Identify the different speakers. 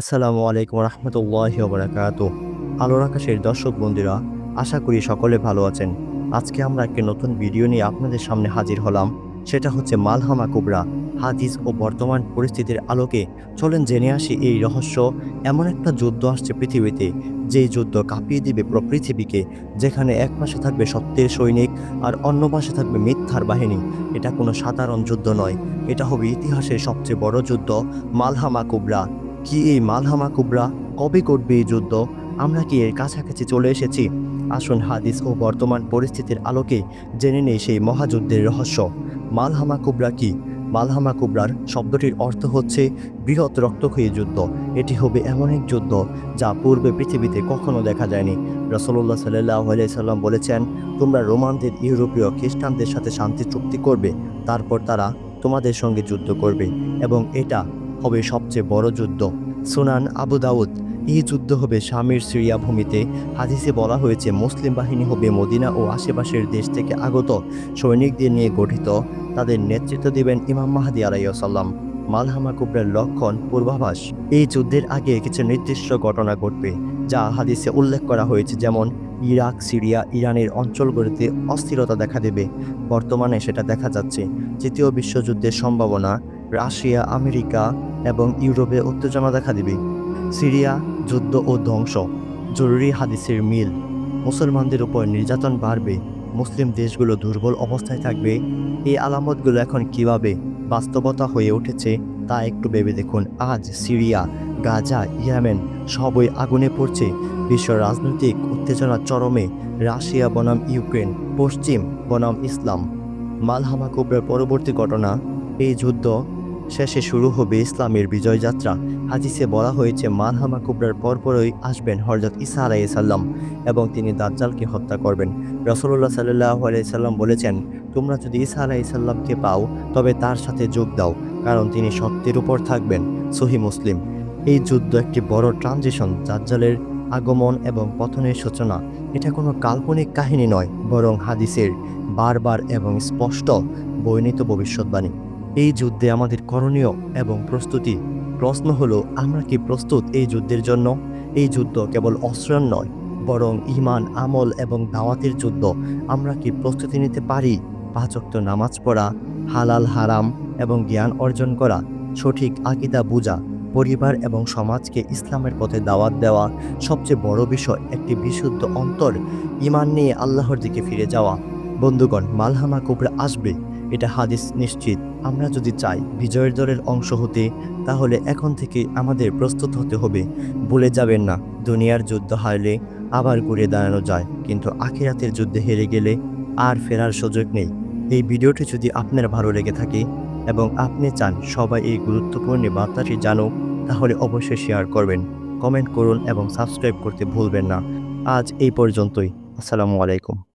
Speaker 1: আসসালামু আলাইকুম রহমতুল্লাহ বরাকাত আলোর আকাশের দর্শক বন্ধুরা, আশা করি সকলে ভালো আছেন। আজকে আমরা একটি নতুন ভিডিও নিয়ে আপনাদের সামনে হাজির হলাম। সেটা হচ্ছে মালহামা কুবরা। হাদিস ও বর্তমান পরিস্থিতির আলোকে চলেন জেনে আসি এই রহস্য। এমন একটা যুদ্ধ আসছে পৃথিবীতে যেই যুদ্ধ কাঁপিয়ে দিবে পৃথিবীকে, যেখানে এক পাশে থাকবে সত্যের সৈনিক আর অন্য পাশে থাকবে মিথ্যার বাহিনী। এটা কোনো সাধারণ যুদ্ধ নয়। এটা হবে ইতিহাসের সবচেয়ে বড় যুদ্ধ, মালহামা কুবরা। কি এই মালহামা কুবরা কবে করবে এই যুদ্ধ? আমরা কি এর কাছাকাছি চলে এসেছি? আসুন হাদিস ও বর্তমান পরিস্থিতির আলোকে জেনে নেই সেই মহাযুদ্ধের রহস্য। মালহামা কুবরা কি? মালহামা কুবরার শব্দটির অর্থ হচ্ছে বৃহৎ রক্তক্ষয়ী যুদ্ধ। এটি হবে এমন এক যুদ্ধ যা পূর্বে পৃথিবীতে কখনো দেখা যায়নি। রসল্লাহ সাল্লাহ সাল্লাম বলেছেন, তোমরা রোমানদের, ইউরোপীয় খ্রিস্টানদের সাথে শান্তি চুক্তি করবে, তারপর তারা তোমাদের সঙ্গে যুদ্ধ করবে এবং এটা হবে সবচেয়ে বড় যুদ্ধ। সুনান আবু দাউদ, এই যুদ্ধ হবে স্বামীর সিরিয়া ভূমিতে হাদিসে বলা হয়েছে, মুসলিম বাহিনী হবে মদিনা ও আশেপাশের দেশ থেকে আগত। সৈনিকদের নিয়ে গঠিত। তাদের নেতৃত্ব দিবেন ইমাম মাহাদি আলাইসাল্লাম মালহামা কুবরের লক্ষণ পূর্বাভাস। এই যুদ্ধের আগে কিছু নির্দিষ্ট ঘটনা ঘটবে, যা হাদিসে উল্লেখ করা হয়েছে, যেমন ইরাক, সিরিয়া, ইরানের অঞ্চলগুলিতে অস্থিরতা দেখা দেবে। বর্তমানে সেটা দেখা যাচ্ছে। তৃতীয় বিশ্বযুদ্ধের সম্ভাবনা রাশিয়া, আমেরিকা এবং ইউরোপে উত্তেজনা দেখা দিবে। সিরিয়া, যুদ্ধ ও ধ্বংস। জরুরি হাদিসের মিল। মুসলমানদের উপর নির্যাতন বাড়বে। মুসলিম দেশগুলো দুর্বল অবস্থায় থাকবে। এই আলামতগুলো এখন কীভাবে বাস্তবতা হয়ে উঠেছে তা একটু ভেবে দেখুন। আজ সিরিয়া, গাজা, ইয়েমেন সবই আগুনে পড়ছে। বিশ্ব রাজনৈতিক উত্তেজনা চরমে। রাশিয়া বনাম ইউক্রেন, পশ্চিম বনাম ইসলাম। মালহামা কুবরার পরবর্তী ঘটনা। এই যুদ্ধ শেষে শুরু হবে ইসলামের বিজয়যাত্রা হাদিসে বলা হয়েছে মালহামা কুবরার পরপরই আসবেন হরজত ইসা আলাইসাল্লাম এবং তিনি দাজ্জালকে হত্যা করবেন। রসল্লাহ সাল্লাহ আলাইসাল্লাম বলেছেন, তোমরা যদি ইসা আলাইসাল্লামকে পাও, তবে তার সাথে যোগ দাও, কারণ তিনি সত্যের উপর থাকবেন। সহি মুসলিম। এই যুদ্ধ একটি বড় ট্রানজিশন, দাজ্জালের আগমন এবং পতনের সূচনা। এটা কোনো কাল্পনিক কাহিনী নয়, বরং হাদিসের বারবার এবং স্পষ্ট বর্ণিত ভবিষ্যৎবাণী। এই যুদ্ধে আমাদের করণীয় এবং প্রস্তুতি। প্রশ্ন হলো, আমরা কি প্রস্তুত এই যুদ্ধের জন্য? এই যুদ্ধ কেবল অস্ত্রায়ণ নয়, বরং ইমান আমল এবং দাওয়াতের যুদ্ধ। আমরা কি প্রস্তুতি নিতে পারি? পাঁচক্ত নামাজ পড়া, হালাল হারাম এবং জ্ঞান অর্জন করা, সঠিক আকিদা বুঝা, পরিবার এবং সমাজকে ইসলামের পথে দাওয়াত দেওয়া সবচেয়ে বড় বিষয় একটি বিশুদ্ধ অন্তর। ইমান নিয়ে আল্লাহর দিকে ফিরে যাওয়া। বন্ধুগণ, মালহামা কুবরা আসবে। এটা হাদিস নিশ্চিত। আমরা যদি চাই বিজয়ের দলের অংশ হতে, তাহলে এখন থেকে আমাদের প্রস্তুত হতে হবে। বলে যাবেন না, দুনিয়ার যুদ্ধ হারলে আবার ঘুরে দাঁড়ানো যায়। কিন্তু আখিরাতের যুদ্ধে হেরে গেলে আর ফেরার সুযোগ নেই। এই ভিডিওটি যদি আপনার ভালো লেগে থাকে এবং আপনি চান সবাই এই গুরুত্বপূর্ণ বার্তাটি জানুক, তাহলে অবশ্যই শেয়ার করবেন, কমেন্ট করুন এবং সাবস্ক্রাইব করতে ভুলবেন না। আজ এই পর্যন্তই। আসসালামু আলাইকুম।